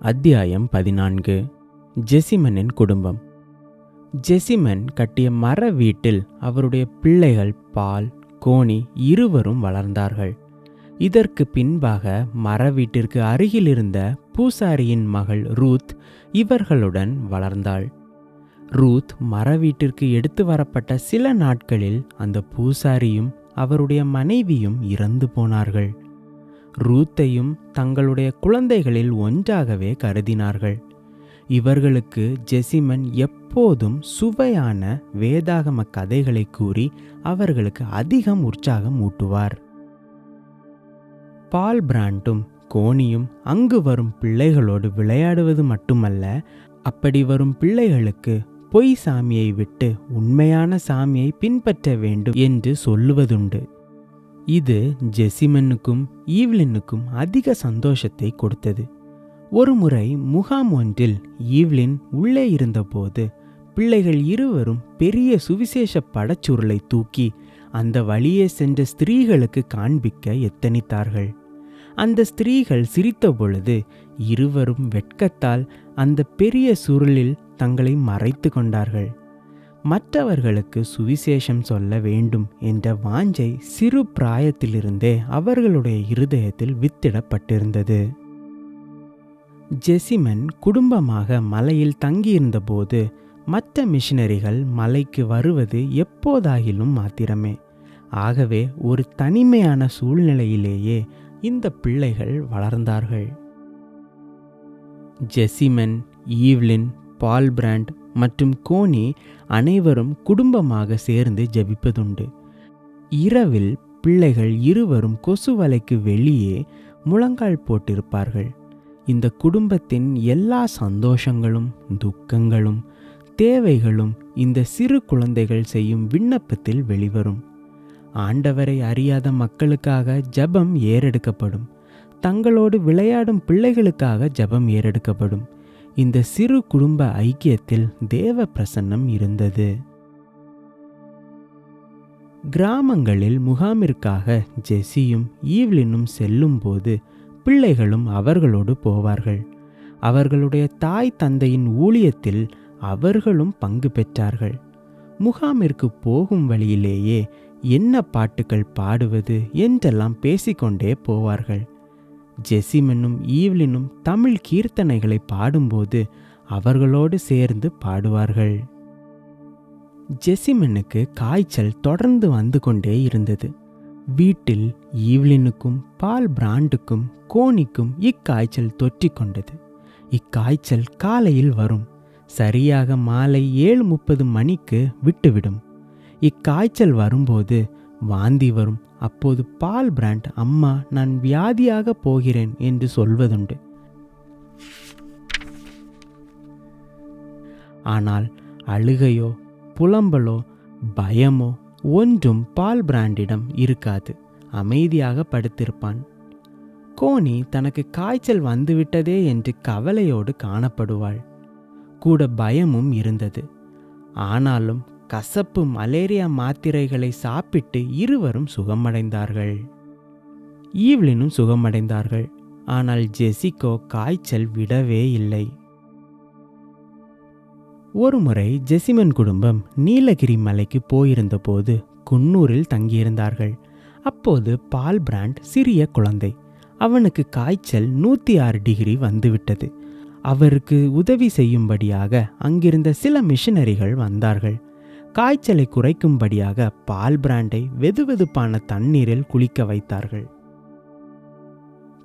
அத்தியாயம் பதினான்கு. ஜெசிமனின் குடும்பம். ஜெசிமன் கட்டிய மர வீட்டில் அவருடைய பிள்ளைகள் பால் கோணி இருவரும் வளர்ந்தார்கள். இதற்கு பின்பாக மர வீட்டிற்கு அருகில் இருந்த பூசாரியின் மகள் ரூத் இவர்களுடன் வளர்ந்தாள். ரூத் மர வீட்டிற்கு எடுத்து வரப்பட்ட சில நாட்களில் அந்த பூசாரியும் அவருடைய மனைவியும் இறந்து போனார்கள். ரூத்தையும் தங்களுடைய குழந்தைகளில் ஒன்றாகவே கருதினார்கள். இவர்களுக்கு ஜெசிமன் எப்போதும் சுவையான வேதாகம கதைகளை கூறி அவர்களுக்கு அதிகம் உற்சாகம் ஊட்டுவார். பால் பிராண்டும் கோனியும் அங்கு வரும் பிள்ளைகளோடு விளையாடுவது மட்டுமல்ல அப்படி வரும் பிள்ளைகளுக்கு பொய் சாமியை விட்டு உண்மையான சாமியை பின்பற்ற வேண்டும் என்று சொல்லுவதுண்டு. இது ஜெசிமனுக்கும் ஈவ்லினுக்கும் அதிக சந்தோஷத்தை கொடுத்தது. ஒருமுறை முகாம் ஒன்றில் ஈவ்லின் உள்ளே இருந்தபோது பிள்ளைகள் இருவரும் பெரிய சுவிசேஷ படச்சுருளை தூக்கி அந்த வழியே சென்ற ஸ்திரீகளுக்கு காண்பிக்க எத்தனித்தார்கள். அந்த ஸ்திரீகள் சிரித்த பொழுது இருவரும் வெட்கத்தால் அந்த பெரிய சுருளில் தங்களை மறைத்து கொண்டார்கள். மற்றவர்களுக்கு சுவிசேஷம் சொல்ல வேண்டும் என்ற வாஞ்சை சிறு பிராயத்திலிருந்தே அவர்களுடைய இருதயத்தில் வித்திடப்பட்டிருந்தது. ஜெசிமன் குடும்பமாக மலையில் தங்கியிருந்தபோது மற்ற மிஷினரிகள் மலைக்கு வருவது எப்போதாகிலும் மாத்திரமே. ஆகவே ஒரு தனிமையான சூழ்நிலையிலேயே இந்த பிள்ளைகள் வளர்ந்தார்கள். ஜெசிமன் ஈவ்லின் பால் பிராண்ட் மற்றும் கோனி அனைவரும் குடும்பமாக சேர்ந்து ஜெபிப்பதுண்டு. இரவில் பிள்ளைகள் இருவரும் கொசு வலைக்கு வெளியே முழங்கால் போட்டிருப்பார்கள். இந்த குடும்பத்தின் எல்லா சந்தோஷங்களும் துக்கங்களும் தேவைகளும் இந்த சிறு குழந்தைகள் செய்யும் விண்ணப்பத்தில் வெளிவரும். ஆண்டவரை அறியாத மக்களுக்காக ஜபம் ஏறெடுக்கப்படும். தங்களோடு விளையாடும் பிள்ளைகளுக்காக ஜபம் ஏறெடுக்கப்படும். இந்த சிறு குடும்ப ஐக்கியத்தில் தேவ பிரசன்னம் இருந்தது. கிராமங்களில் முகாமிற்காக ஜெஸியும் ஈவ்லினும் செல்லும்போது பிள்ளைகளும் அவர்களோடு போவார்கள். அவர்களுடைய தாய் தந்தையின் ஊழியத்தில் அவர்களும் பங்கு பெற்றார்கள். முகாமிற்கு போகும் வழியிலேயே என்ன பாட்டுகள் பாடுவது என்றெல்லாம் பேசிக்கொண்டே போவார்கள். ஜெசிமனும் ஈவ்லினும் தமிழ் கீர்த்தனைகளை பாடும்போது அவர்களோடு சேர்ந்து பாடுவார்கள். ஜெசிமனுக்கு காய்ச்சல் தொடர்ந்து வந்து கொண்டே இருந்தது. வீட்டில் ஈவ்லினுக்கும் பால் பிராண்டுக்கும் கோனிக்கும் இக்காய்ச்சல் தொற்றிக்கொண்டது இக்காய்ச்சல் காலையில் வரும். சரியாக மாலை ஏழு முப்பது மணிக்கு விட்டுவிடும். இக்காய்ச்சல் வரும்போது வாந்தி வரும். அப்போது பால் பிராண்ட் அம்மா நான் வியாதியாக போகிறேன் என்று சொல்வதுண்டு. ஆனால் அழுகையோ புலம்பலோ பயமோ ஒன்றும் பால் பிராண்டிடம் இருக்காது. அமைதியாக படுத்திருப்பான். கோனி தனக்கு காய்ச்சல் வந்துவிட்டதே என்று கவலையோடு காணப்படுவாள். கூட பயமும் இருந்தது. ஆனாலும் கசப்பு மலேரியா மாத்திரைகளை சாப்பிட்டு இருவரும் சுகமடைந்தார்கள். ஈவ்லினும் சுகமடைந்தார்கள். ஆனால் ஜெசிகோ காய்ச்சல் விடவே இல்லை. ஒருமுறை ஜெசிமன் குடும்பம் நீலகிரி மலைக்கு போயிருந்தபோது குன்னூரில் தங்கியிருந்தார்கள். அப்போது பால் பிராண்ட் சிறிய குழந்தை. அவனுக்கு காய்ச்சல் நூற்றி ஆறு டிகிரி வந்துவிட்டது. அவருக்கு உதவி செய்யும்படியாக அங்கிருந்த சில மிஷினரிகள் வந்தார்கள். காய்ச்சலை குறைக்கும்படியாக பால் பிராண்டை வெதுவெதுப்பான தண்ணீரில் குளிக்க வைத்தார்கள்.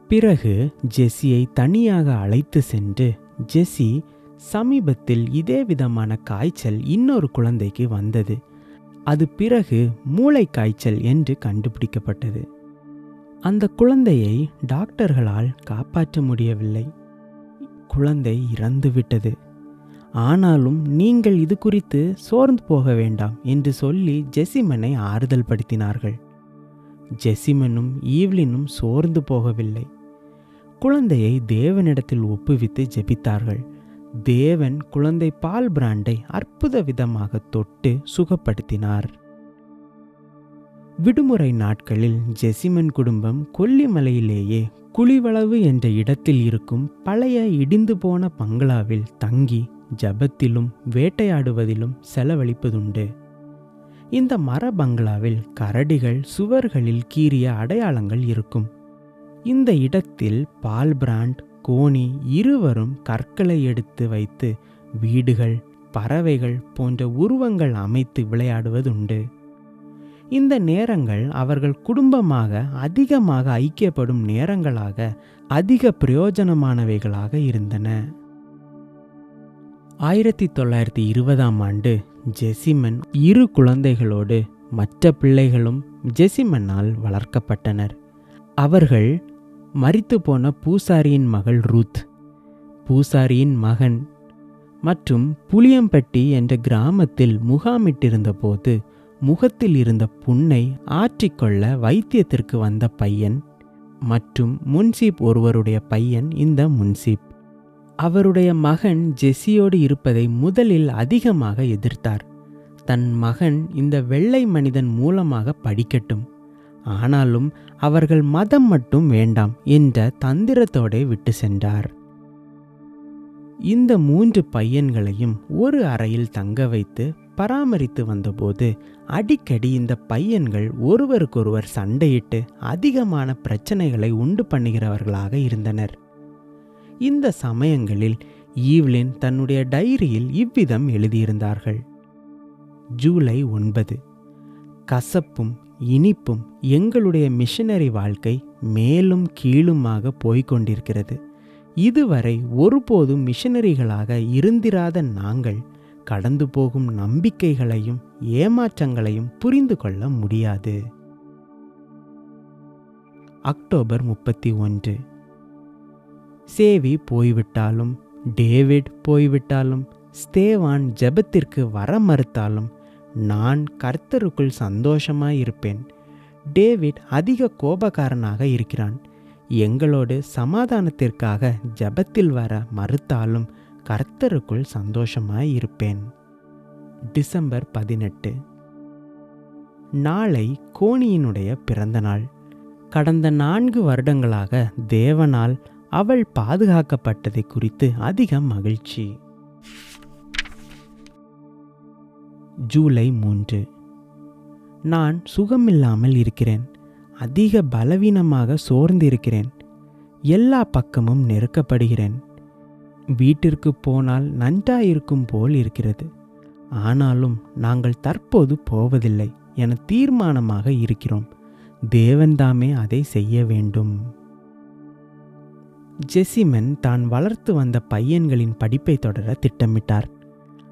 பிறகு ஜெஸ்ஸியை தனியாக அழைத்து சென்று ஜெஸ்ஸி சமீபத்தில் இதே விதமான காய்ச்சல் இன்னொரு குழந்தைக்கு வந்தது. அது பிறகு மூளை காய்ச்சல் என்று கண்டுபிடிக்கப்பட்டது. அந்த குழந்தையை டாக்டர்களால் காப்பாற்ற முடியவில்லை. குழந்தை இறந்துவிட்டது. ஆனாலும் நீங்கள் இது குறித்து சோர்ந்து போக வேண்டாம் என்று சொல்லி ஜெசிமனை ஆறுதல் படுத்தினார்கள். ஜெசிமனும் ஈவ்லினும் சோர்ந்து போகவில்லை. குழந்தையை தேவனிடத்தில் ஒப்புவித்து ஜெபித்தார்கள். தேவன் குழந்தை பால் பிராண்டை அற்புத விதமாக தொட்டு சுகப்படுத்தினார். விடுமுறை நாட்களில் ஜெசிமன் குடும்பம் கொல்லிமலையிலேயே குழிவளவு என்ற இடத்தில் இருக்கும் பழைய இடிந்து போன பங்களாவில் தங்கி ஜபத்திலும் வேட்டையாடுவதிலும் செலவழிப்பதுண்டு. இந்த மர பங்களாவில் கரடிகள் சுவர்களில் கீறிய அடையாளங்கள் இருக்கும். இந்த இடத்தில் பால் பிராண்ட் கோனி இருவரும் கற்களை எடுத்து வைத்து வீடுகள் பறவைகள் போன்ற உருவங்கள் அமைத்து விளையாடுவதுண்டு. இந்த நேரங்கள் அவர்கள் குடும்பமாக அதிகமாக ஐக்கியப்படும் நேரங்களாக அதிக பிரயோஜனமானவைகளாக இருந்தன. ஆயிரத்தி தொள்ளாயிரத்தி இருபதாம் ஆண்டு ஜெசிமன் இரு குழந்தைகளோடு மற்ற பிள்ளைகளும் ஜெசிமனால் வளர்க்கப்பட்டனர். அவர்கள் மறித்து போன பூசாரியின் மகள் ரூத். பூசாரியின் மகன் மற்றும் புளியம்பட்டி என்ற கிராமத்தில் முகாமிட்டிருந்தபோது முகத்தில் இருந்த புண்ணை ஆற்றிக்கொள்ள வைத்தியத்திற்கு வந்த பையன் மற்றும் முன்சீப் ஒருவருடைய பையன் இந்த முன்சீப். அவருடைய மகன் ஜெஸ்ஸியோடு இருப்பதை முதலில் அதிகமாக எதிர்த்தார். தன் மகன் இந்த வெள்ளை மனிதன் மூலமாக படிக்கட்டும். ஆனாலும் அவர்கள் மதம் மட்டும் வேண்டாம் என்ற தந்திரத்தோடே விட்டு சென்றார். இந்த மூன்று பையன்களையும் ஒரு அறையில் தங்க வைத்து பராமரித்து வந்தபோது அடிக்கடி இந்த பையன்கள் ஒருவருக்கொருவர் சண்டையிட்டு அதிகமான பிரச்சனைகளை உண்டு பண்ணுகிறவர்களாக இருந்தனர். இந்த சமயங்களில் ஈவ்லின் தன்னுடைய டைரியில் இவ்விதம் எழுதியிருந்தார்கள். ஜூலை ஒன்பது. கசப்பும் இனிப்பும் எங்களுடைய மிஷனரி வாழ்க்கை மேலும் கீழுமாக போய்கொண்டிருக்கிறது. இதுவரை ஒருபோதும் மிஷனரிகளாக இருந்திராத நாங்கள் கடந்து போகும் நம்பிக்கைகளையும் ஏமாற்றங்களையும் புரிந்து கொள்ள முடியாது. அக்டோபர் முப்பத்தி ஒன்று. சேவி போய்விட்டாலும் டேவிட் போய்விட்டாலும் ஸ்தேவான் ஜெபத்திற்கு வர மறுத்தாலும் நான் கர்த்தருக்குள் சந்தோஷமாயிருப்பேன். டேவிட் அதிக கோபக்காரனாக இருக்கிறான். எங்களோடு சமாதானத்திற்காக ஜெபத்தில் வர மறுத்தாலும் கர்த்தருக்குள் சந்தோஷமாயிருப்பேன். டிசம்பர் பதினெட்டு. நாளை கோணியினுடைய பிறந்த நாள் கடந்த நான்கு வருடங்களாக தேவனால் அவள் பாதுகாக்கப்பட்டதை குறித்து அதிக மகிழ்ச்சி. ஜூலை மூன்று. நான் சுகமில்லாமல் இருக்கிறேன். அதிக பலவீனமாக சோர்ந்திருக்கிறேன். எல்லா பக்கமும் நெருக்கப்படுகிறேன். வீட்டிற்கு போனால் நன்றாயிருக்கும் போல் இருக்கிறது. ஆனாலும் நாங்கள் தற்போது போவதில்லை என தீர்மானமாக இருக்கிறோம். தேவன்தாமே அதை செய்ய வேண்டும். ஜெசிமன் தான் வளர்த்து வந்த பையன்களின் படிப்பை தொடர திட்டமிட்டார்.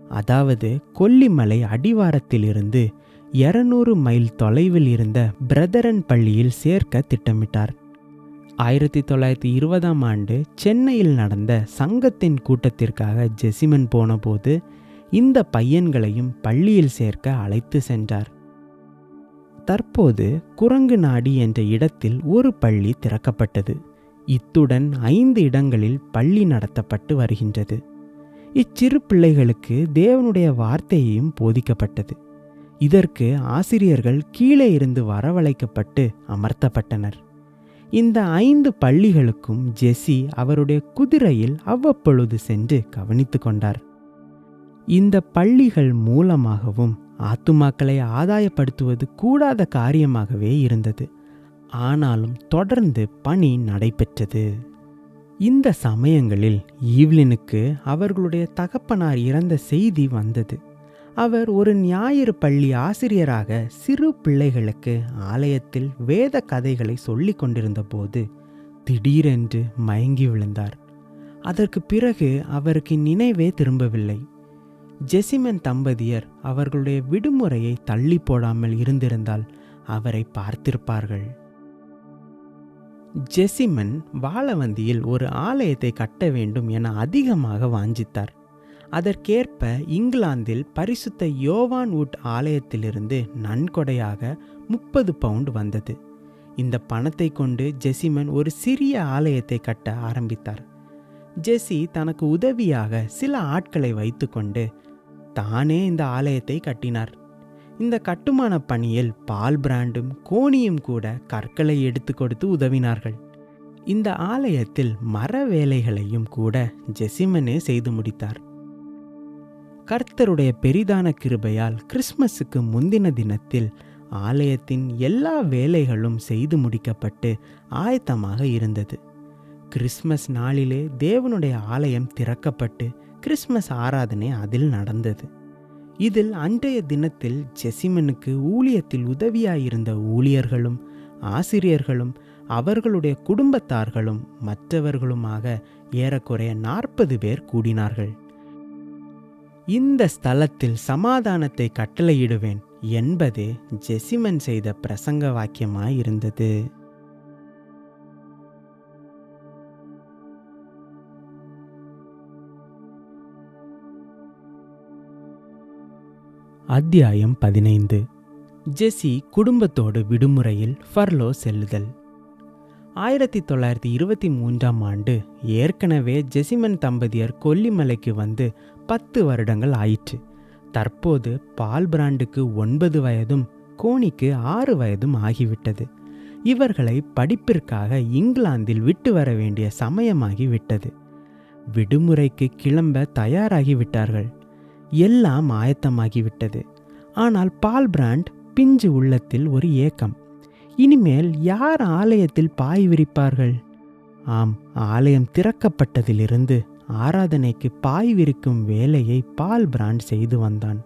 அதாவது கொல்லிமலை அடிவாரத்திலிருந்து இருநூறு மைல் தொலைவில் இருந்த பிரதரன் பள்ளியில் சேர்க்க திட்டமிட்டார். ஆயிரத்தி தொள்ளாயிரத்தி இருபதாம் ஆண்டு சென்னையில் நடந்த சங்கத்தின் கூட்டத்திற்காக ஜெசிமன் போனபோது இந்த பையன்களையும் பள்ளியில் சேர்க்க அழைத்து சென்றார். தற்போது குரங்கு நாடி என்ற இடத்தில் ஒரு பள்ளி திறக்கப்பட்டது. இத்துடன் ஐந்து இடங்களில் பள்ளி நடத்தப்பட்டு வருகின்றது. இச்சிறு பிள்ளைகளுக்கு தேவனுடைய வார்த்தையையும் போதிக்கப்பட்டது. இதற்கு ஆசிரியர்கள் கீழே இருந்து வரவழைக்கப்பட்டு அமர்த்தப்பட்டனர். இந்த ஐந்து பள்ளிகளுக்கும் ஜெஸ்ஸி அவருடைய குதிரையில் அவ்வப்பொழுது சென்று கவனித்து கொண்டார். இந்த பள்ளிகள் மூலமாகவும் ஆத்துமாக்களை ஆதாயப்படுத்துவது கூடாத காரியமாகவே இருந்தது. ஆனாலும் தொடர்ந்து பணி நடைபெற்றது. இந்த சமயங்களில் ஈவ்லினுக்கு அவர்களுடைய தகப்பனார் இறந்த செய்தி வந்தது. அவர் ஒரு ஞாயிறு பள்ளி ஆசிரியராக சிறு பிள்ளைகளுக்கு ஆலயத்தில் வேத கதைகளை சொல்லிக் கொண்டிருந்த போது திடீரென்று மயங்கி விழுந்தார். அதற்கு பிறகு அவருக்கு நினைவே திரும்பவில்லை. ஜெசிமன் தம்பதியர் அவர்களுடைய விடுமுறையை தள்ளி போடாமல் இருந்திருந்தால் அவரை பார்த்திருப்பார்கள். ஜெசிமன் வாழவந்தியில் ஒரு ஆலயத்தை கட்ட வேண்டும் என அதிகமாக வாஞ்சித்தார். அதற்கேற்ப இங்கிலாந்தில் பரிசுத்த யோவான் வுட் ஆலயத்திலிருந்து நன்கொடையாக முப்பது பவுண்ட் வந்தது. இந்த பணத்தை கொண்டு ஜெசிமன் ஒரு சிறிய ஆலயத்தை கட்ட ஆரம்பித்தார். ஜெசி தனக்கு உதவியாக சில ஆட்களை வைத்துக்கொண்டு தானே இந்த ஆலயத்தை கட்டினார். இந்த கட்டுமான பணியில் பால் பிராண்டும் கோணியும் கூட கற்களை எடுத்து கொடுத்து உதவினார்கள். இந்த ஆலயத்தில் மர வேலைகளையும் கூட ஜெசிமனே செய்து முடித்தார். கர்த்தருடைய பெரிதான கிருபையால் கிறிஸ்மஸுக்கு முந்தின தினத்தில் ஆலயத்தின் எல்லா வேலைகளும் செய்து முடிக்கப்பட்டு ஆயத்தமாக இருந்தது. கிறிஸ்மஸ் நாளிலே தேவனுடைய ஆலயம் திறக்கப்பட்டு கிறிஸ்மஸ் ஆராதனை அதில் நடந்தது. இதில் அன்றைய தினத்தில் ஜெசிமனுக்கு ஊழியத்தில் உதவியாயிருந்த ஊழியர்களும் ஆசிரியர்களும் அவர்களுடைய குடும்பத்தார்களும் மற்றவர்களுமாக ஏறக்குறைய நாற்பது பேர் கூடினார்கள். இந்த ஸ்தலத்தில் சமாதானத்தை கட்டளையிடுவேன் என்பதே ஜெசிமன் செய்த பிரசங்க வாக்கியமாயிருந்தது. அத்தியாயம் பதினைந்து. ஜெஸ்ஸி குடும்பத்தோடு விடுமுறையில் ஃபர்லோ செல்லுதல். ஆயிரத்தி தொள்ளாயிரத்தி இருபத்தி மூன்றாம் ஆண்டு ஏற்கனவே ஜெசிமன் தம்பதியர் கொல்லிமலைக்கு வந்து பத்து வருடங்கள் ஆயிற்று. தற்போது பால் பிராண்டுக்கு ஒன்பது வயதும் கோனிக்கு ஆறு வயதும் ஆகிவிட்டது. இவர்களை படிப்பிற்காக இங்கிலாந்தில் விட்டு வர வேண்டிய சமயமாகி விட்டது விடுமுறைக்கு கிளம்ப தயாராகி விட்டார்கள் எல்லாம் ஆயத்தமாகிவிட்டது. ஆனால் பால் பிராண்ட் பிஞ்சு உள்ளத்தில் ஒரு ஏக்கம். இனிமேல் யார் ஆலயத்தில் பாய் விரிப்பார்கள்? ஆம் ஆலயம் திறக்கப்பட்டதிலிருந்து ஆராதனைக்கு பாய் விரிக்கும் வேலையை பால் பிராண்ட் செய்து வந்தான்.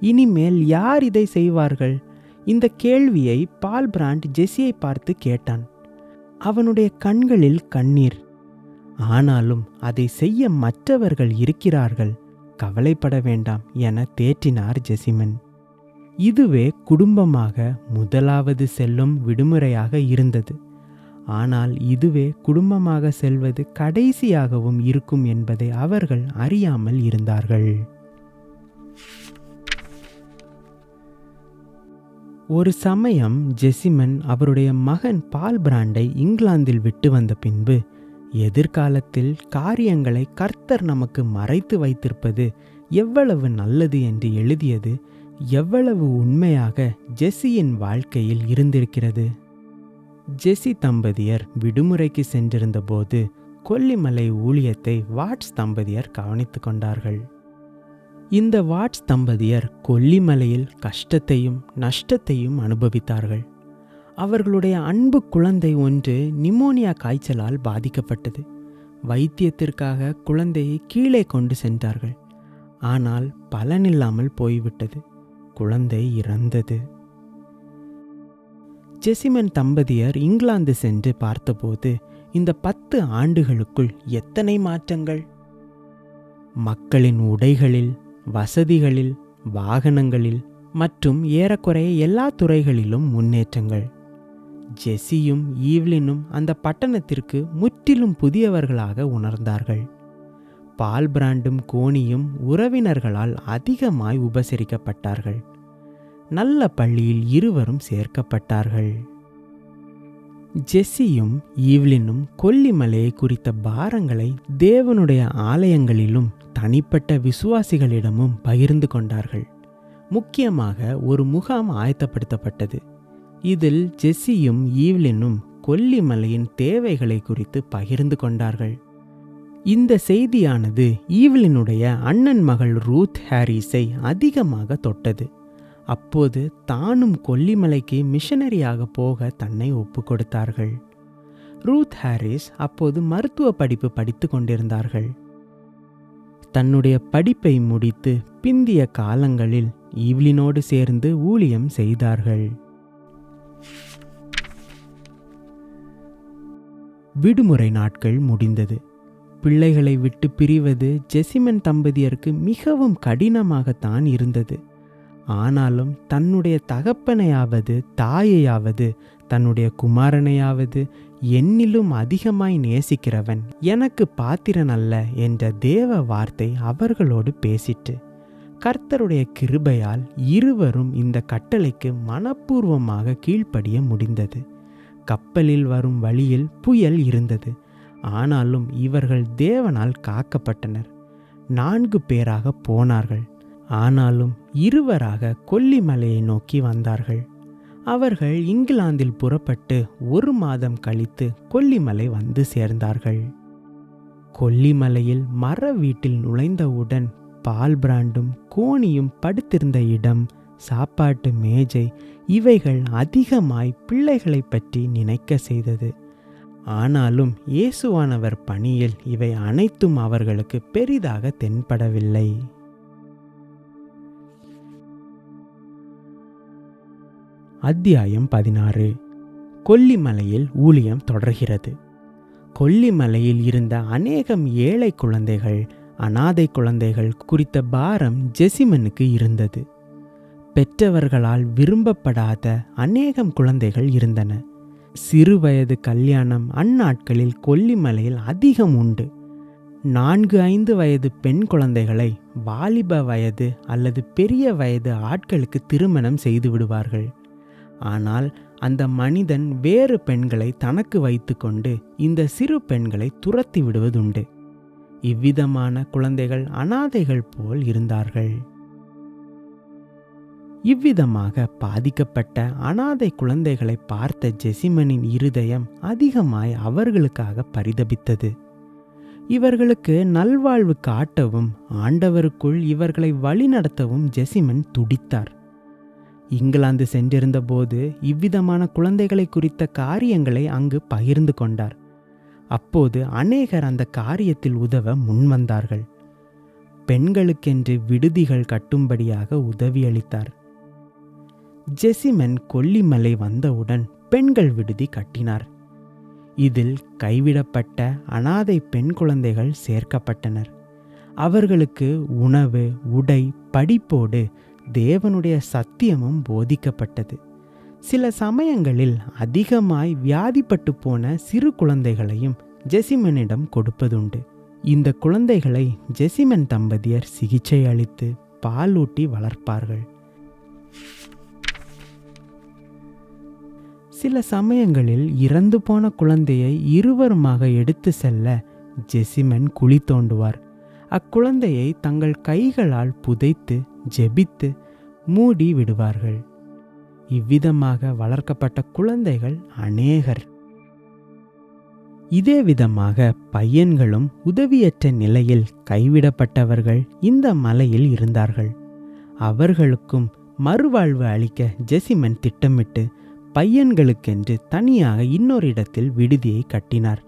இனிமேல் யார் இதை செய்வார்கள்? இந்த கேள்வியை பால் பிராண்ட் ஜெஸியை பார்த்து கேட்டான். அவனுடைய கண்களில் கண்ணீர். ஆனாலும் அதை செய்ய மற்றவர்கள் இருக்கிறார்கள். கவலைப்பட வேண்டாம் என தேற்றினார் ஜெசிமன். இதுவே குடும்பமாக முதலாவது செல்லும் விடுமுறையாக இருந்தது. ஆனால் இதுவே குடும்பமாக செல்வது கடைசியாகவும் இருக்கும் என்பதை அவர்கள் அறியாமல் இருந்தார்கள். ஒரு சமயம் ஜெசிமன் அவருடைய மகன் பால் பிராண்டை இங்கிலாந்தில் விட்டு வந்த பின்பு எதிர்காலத்தில் காரியங்களை கர்த்தர் நமக்கு மறைத்து வைத்திருப்பது எவ்வளவு நல்லது என்று எழுதியது எவ்வளவு உண்மையாக ஜெஸ்ஸியின் வாழ்க்கையில் இருந்திருக்கிறது. ஜெஸ்ஸி தம்பதியர் விடுமுறைக்கு சென்றிருந்தபோது கொல்லிமலை ஊழியத்தை வாட்ஸ் தம்பதியர் கவனித்து கொண்டார்கள். இந்த வாட்ஸ் தம்பதியர் கொல்லிமலையில் கஷ்டத்தையும் நஷ்டத்தையும் அனுபவித்தார்கள். அவர்களுடைய அன்பு குழந்தை ஒன்று நிமோனியா காய்ச்சலால் பாதிக்கப்பட்டது. வைத்தியத்திற்காக குழந்தையை கீழே கொண்டு சென்றார்கள். ஆனால் பலனில்லாமல் போய்விட்டது. குழந்தை இறந்தது. ஜெசிமன் தம்பதியர் இங்கிலாந்து சென்று பார்த்தபோது இந்த பத்து ஆண்டுகளுக்குள் எத்தனை மாற்றங்கள்? மக்களின் உடைகளில் வசதிகளில் வாகனங்களில் மற்றும் ஏறக்குறைய எல்லா துறைகளிலும் முன்னேற்றங்கள். ஜெஸ்ஸியும் ஈவ்லினும் அந்த பட்டணத்திற்கு முற்றிலும் புதியவர்களாக உணர்ந்தார்கள். பால் பிராண்டும் கோனியும் உறவினர்களால் அதிகமாய் உபசரிக்கப்பட்டார்கள். நல்ல பள்ளியில் இருவரும் சேர்க்கப்பட்டார்கள். ஜெஸ்ஸியும் ஈவ்லினும் கொல்லிமலையை குறித்த பாரங்களை தேவனுடைய ஆலயங்களிலும் தனிப்பட்ட விசுவாசிகளிடமும் பகிர்ந்து கொண்டார்கள். முக்கியமாக ஒரு முகாம் ஆயத்தப்படுத்தப்பட்டது. இதில் ஜெஸ்ஸியும் ஈவ்லினும் கொல்லிமலையின் தேவைகளை குறித்து பகிர்ந்து கொண்டார்கள். இந்த செய்தியானது ஈவ்லினுடைய அண்ணன் மகள் ரூத் ஹாரிஸை அதிகமாக தொட்டது. அப்போது தானும் கொல்லிமலைக்கு மிஷனரியாக போக தன்னை ஒப்பு கொடுத்தார்கள். ரூத் ஹாரிஸ் அப்போது மருத்துவ படிப்பு படித்து கொண்டிருந்தார்கள். தன்னுடைய படிப்பை முடித்து பிந்திய காலங்களில் ஈவ்லினோடு சேர்ந்து ஊழியம் செய்தார்கள். விடுமுறை நாட்கள் முடிந்தது. பிள்ளைகளை விட்டு பிரிவது ஜெசிமன் தம்பதியருக்கு மிகவும் கடினமாகத்தான் இருந்தது. ஆனாலும் தன்னுடைய தகப்பனையாவது தாயையாவது தன்னுடைய குமாரனையாவது என்னிலும் அதிகமாய் நேசிக்கிறவன் எனக்கு பாத்திரன் அல்ல என்ற தேவ வார்த்தை அவர்களோடு பேசிற்று. கர்த்தருடைய கிருபையால் இருவரும் இந்த கட்டளைக்கு மனப்பூர்வமாக கீழ்ப்படிய முடிந்தது. கப்பலில் வரும் வழியில் புயல் இருந்தது. ஆனாலும் இவர்கள் தேவனால் காக்கப்பட்டனர். நான்கு பேராக போனார்கள். ஆனாலும் இருவராக கொல்லிமலையை நோக்கி வந்தார்கள். அவர்கள் இங்கிலாந்தில் புறப்பட்டு ஒரு மாதம் கழித்து கொல்லிமலை வந்து சேர்ந்தார்கள். கொல்லிமலையில் மர வீட்டில் நுழைந்தவுடன் பால் பிராண்டும் கோணியும் படுத்திருந்த இடம் சாப்பாட்டு மேஜை இவைகள் அதிகமாய் பிள்ளைகளை பற்றி நினைக்க செய்தது. ஆனாலும் இயேசுவானவர் பணியில் இவை அனைத்தும் அவர்களுக்கு பெரிதாக தென்படவில்லை. அத்தியாயம் பதினாறு. கொல்லிமலையில் ஊழியம் தொடர்கிறது. கொல்லிமலையில் இருந்த அநேகம் ஏழை குழந்தைகள் அனாதை குழந்தைகள் குறித்த பாரம் ஜெசிமனுக்கு இருந்தது. பெற்றவர்களால் விரும்பப்படாத அநேகம் குழந்தைகள் இருந்தன. சிறுவயது கல்யாணம் அந்நாட்களில் கொல்லிமலையில் அதிகம் உண்டு. நான்கு ஐந்து வயது பெண் குழந்தைகளை வாலிப வயது அல்லது பெரிய வயது ஆட்களுக்கு திருமணம் செய்து விடுவார்கள். ஆனால் அந்த மனிதன் வேறு பெண்களை தனக்கு வைத்துக்கொண்டு இந்த சிறு பெண்களை துரத்தி விடுவதுண்டு. இவ்விதமான குழந்தைகள் அனாதைகள் போல் இருந்தார்கள். இவ்விதமாக பாதிக்கப்பட்ட அனாதை குழந்தைகளை பார்த்த ஜெசிமனின் இருதயம் அதிகமாய் அவர்களுக்காக பரிதபித்தது. இவர்களுக்கு நல்வாழ்வு காட்டவும் ஆண்டவருக்குள் இவர்களை வழிநடத்தவும் ஜெசிமன் துடித்தார். இங்கிலாந்து சென்றிருந்தபோது இவ்விதமான குழந்தைகளை குறித்த காரியங்களை அங்கு பகிர்ந்து கொண்டார். அப்போது அநேகர் அந்த காரியத்தில் உதவ முன்வந்தார்கள் பெண்களுக்கென்று விடுதிகள் கட்டும்படியாக உதவியளித்தார் ஜெசிமன் கொல்லிமலை வந்தவுடன் பெண்கள் விடுதி கட்டினார். இதில் கைவிடப்பட்ட அனாதை பெண் குழந்தைகள் சேர்க்கப்பட்டனர். அவர்களுக்கு உணவு உடை படிப்போடு தேவனுடைய சத்தியமும் போதிக்கப்பட்டது. சில சமயங்களில் அதிகமாய் வியாதிப்பட்டு போன சிறு குழந்தைகளையும் ஜெசிமனிடம் கொடுப்பதுண்டு. இந்த குழந்தைகளை ஜெசிமன் தம்பதியர் சிகிச்சை அளித்து பாலூட்டி வளர்ப்பார்கள். சில சமயங்களில் இறந்து போன குழந்தையை இருவருமாக எடுத்து செல்ல ஜெசிமன் குழி தோண்டுவார். அக்குழந்தையை தங்கள் கைகளால் புதைத்து ஜெபித்து மூடி விடுவார்கள். இவ்விதமாக வளர்க்கப்பட்ட குழந்தைகள் அநேகர். இதே விதமாக பையன்களும் உதவியற்ற நிலையில் கைவிடப்பட்டவர்கள் இந்த மலையில் இருந்தார்கள். அவர்களுக்கும் மறுவாழ்வு அளிக்க ஜெசிமன் திட்டமிட்டு பையன்களுக்கென்று தனியாக இன்னொரு இடத்தில் விடுதியை கட்டினார்.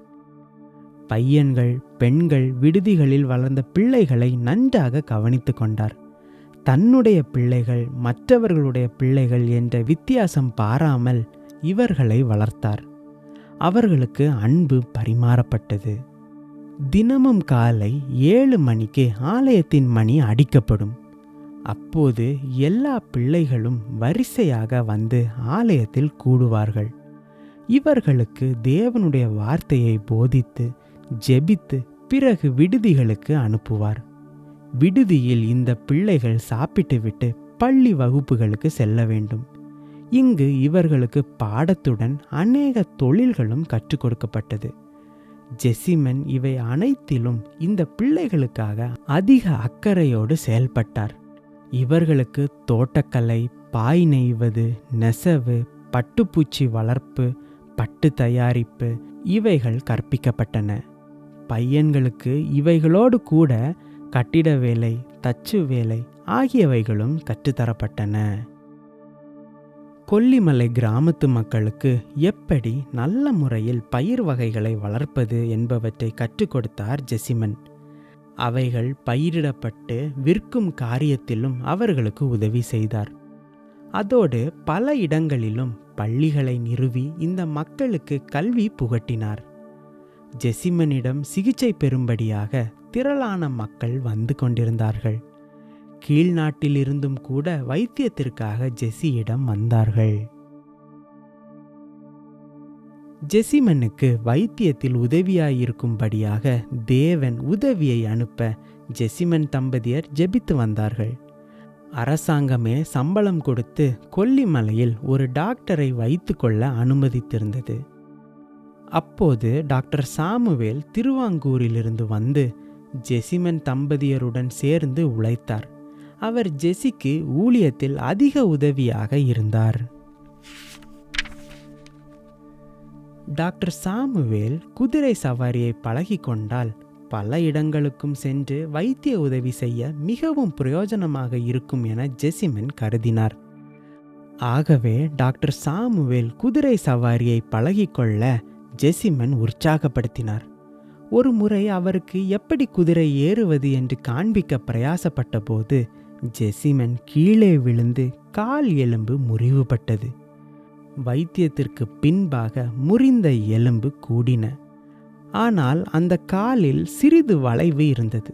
பையன்கள் பெண்கள் விடுதிகளில் வளர்ந்த பிள்ளைகளை நன்றாக கவனித்து கொண்டார். தன்னுடைய பிள்ளைகள் மற்றவர்களுடைய பிள்ளைகள் என்ற வித்தியாசம் பாராமல் இவர்களை வளர்த்தார். அவர்களுக்கு அன்பு பரிமாறப்பட்டது. தினமும் காலை ஏழு மணிக்கு ஆலயத்தின் மணி அடிக்கப்படும். அப்போது எல்லா பிள்ளைகளும் வரிசையாக வந்து ஆலயத்தில் கூடுவார்கள். இவர்களுக்கு தேவனுடைய வார்த்தையை போதித்து ஜெபித்து பிறகு விடுதிகளுக்கு அனுப்புவார். விடுதியில் இந்த பிள்ளைகள் சாப்பிட்டுவிட்டு பள்ளி வகுப்புகளுக்கு செல்ல வேண்டும். இங்கு இவர்களுக்கு பாடத்துடன் அநேக தொழில்களும் கற்றுக் கொடுக்கப்பட்டது. ஜெசிமன் இவை அனைத்திலும் இந்த பிள்ளைகளுக்காக அதிக அக்கறையோடு செயல்பட்டார். இவர்களுக்கு தோட்டக்கலை பாய் நெய்வது நெசவு பட்டுப்பூச்சி வளர்ப்பு பட்டு தயாரிப்பு இவைகள் கற்பிக்கப்பட்டன. பையன்களுக்கு இவைகளோடு கூட கட்டிட வேலை தச்சு வேலை ஆகியவைகளும் கற்றுத்தரப்பட்டன. கொல்லிமலை கிராமத்து மக்களுக்கு எப்படி நல்ல முறையில் பயிர் வகைகளை வளர்ப்பது என்பவற்றை கற்றுக் கொடுத்தார் ஜெசிமன். அவைகள் பயிரிடப்பட்டு விற்கும் காரியத்திலும் அவர்களுக்கு உதவி செய்தார். அதோடு பல இடங்களிலும் பள்ளிகளை நிறுவி இந்த மக்களுக்கு கல்வி புகட்டினார். ஜெசிமனிடம் சிகிச்சை பெறும்படியாக திரளான மக்கள் வந்து கொண்டிருந்தார்கள். கீழ்நாட்டிலிருந்தும் கூட வைத்தியத்திற்காக ஜெஸ்ஸியிடம் வந்தார்கள். ஜெசிமனுக்கு வைத்தியத்தில் உதவியாயிருக்கும்படியாக தேவன் உதவியை அனுப்ப ஜெசிமன் தம்பதியர் ஜெபித்து வந்தார்கள். அரசாங்கமே சம்பளம் கொடுத்து கொல்லிமலையில் ஒரு டாக்டரை வைத்துக்கொள்ள அனுமதித்திருந்தது. அப்போது டாக்டர் சாமுவேல் திருவாங்கூரிலிருந்து வந்து ஜெசிமன் தம்பதியருடன் சேர்ந்து உழைத்தார். அவர் ஜெசிக்கு ஊழியத்தில் அதிக உதவியாக இருந்தார். டாக்டர் சாமுவேல் குதிரை சவாரியை பழகி கொண்டால் பல இடங்களுக்கும் சென்று வைத்திய உதவி செய்ய மிகவும் பிரயோஜனமாக இருக்கும் என ஜெசிமன் கருதினார். ஆகவே டாக்டர் சாமுவேல் குதிரை சவாரியை பழகிக்கொள்ள ஜெசிமன் உற்சாகப்படுத்தினார். ஒரு முறை அவருக்கு எப்படி குதிரை ஏறுவது என்று காண்பிக்க பிரயாசப்பட்ட போது ஜெசிமன் கீழே விழுந்து கால் எலும்பு முறிவுபட்டது. வைத்தியத்திற்கு பின்பாக முறிந்த எலும்பு கூடின. ஆனால் அந்த காலில் சிறிது வளைவு இருந்தது.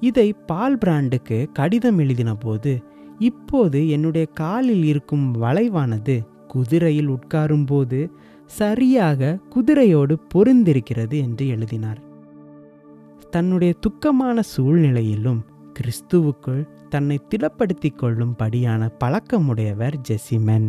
இதை பால் பிராண்டுக்கு கடிதம் எழுதின போது இப்போது என்னுடைய காலில் இருக்கும் வளைவானது குதிரையில் உட்காரும்போது சரியாக குதிரையோடு பொருந்திருக்கிறது என்று எழுதினார். தன்னுடைய துக்கமான சூழ்நிலையிலும் கிறிஸ்துவுக்குள் தன்னை திடப்படுத்திக் கொள்ளும்படியான பழக்கமுடையவர் ஜெசிமென்.